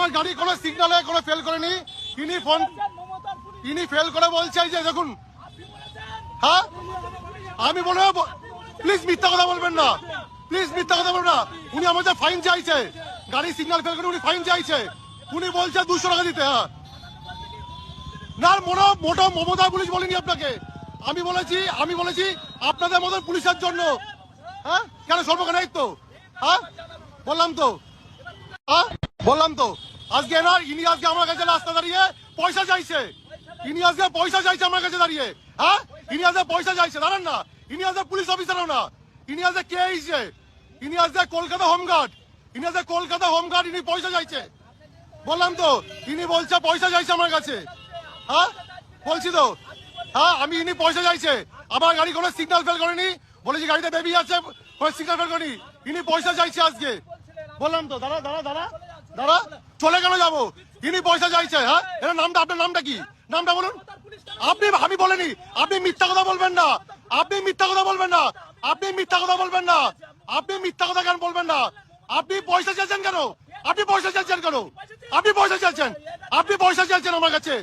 আমার গাড়ি কোনো সিগনালে কোনো ফেল করেনি। তিনি ফোন তিনি ফেল করে বলছে যে, দেখুন হ্যাঁ? আমি বলে প্লিজ মিথ্যা কথা বলবেন না। প্লিজ মিথ্যা কথা বলবেন না। উনি আমাদের ফাইন চাইছে। গাড়ি সিগন্যাল ফেল করে উনি ফাইন চাইছে। উনি বলছে দুশো টাকা দিতে হ্যাঁ। না মোটা মোটা মমতা পুলিশ বলেনি আপনাকে। আমি বলেছি আমি বলেছি আপনাদের মতন পুলিশের জন্য। হ্যাঁ? কেন সর্বকে নাই তো হ্যাঁ? বললাম তো। হ্যাঁ? বললাম তো। আজকে না, ইনি আজকে আমার কাছে রাস্তা দাঁড়িয়ে পয়সা চাইছে। ইনি আজকে পয়সা চাইছে আমার কাছে দাঁড়িয়ে। হ্যাঁ? ইনি আজকে পয়সা চাইছে, দাঁড়ান না। ইনি আজকে পুলিশ অফিসারও না। ইনি আজকে কে আইছে ইনি আজকে কলকাতা হোমগার্ড। ইনি আজকে কলকাতা হোমগার্ড, ইনি পয়সা চাইছে। বললাম তো, ইনি বলছে পয়সা চাইছে আমার কাছে। হ্যাঁ? বলছি তো। হ্যাঁ আমি ইনি পয়সা চাইছে। আমার গাড়ি কোনো সিগন্যাল ফেল করেনি। বলেছি গাড়িতে বেবি আছে, কোনো সিগন্যাল ফেল করেনি। ইনি পয়সা চাইছে আজকে। বললাম তো, দাঁড়া দাঁড়া দাঁড়া। দাঁড়া, চলে কেন যাব? তিনি পয়সা চাইছে হ্যাঁ? নামটা, আপনার নামটা কি? নামটা বলুন। আপনি, আমি বলেনি, আপনি মিথ্যা কথা বলবেন না। আপনি মিথ্যা কথা বলবেন না। আপনি মিথ্যা কথা বলবেন না। আপনি মিথ্যা কথা কেন বলবেন না? আপনি পয়সা চাইছেন কেন? আপনি পয়সা চাইছেন কেন? আপনি পয়সা চাইছেন? আপনি পয়সা চাইছেন আমার কাছে?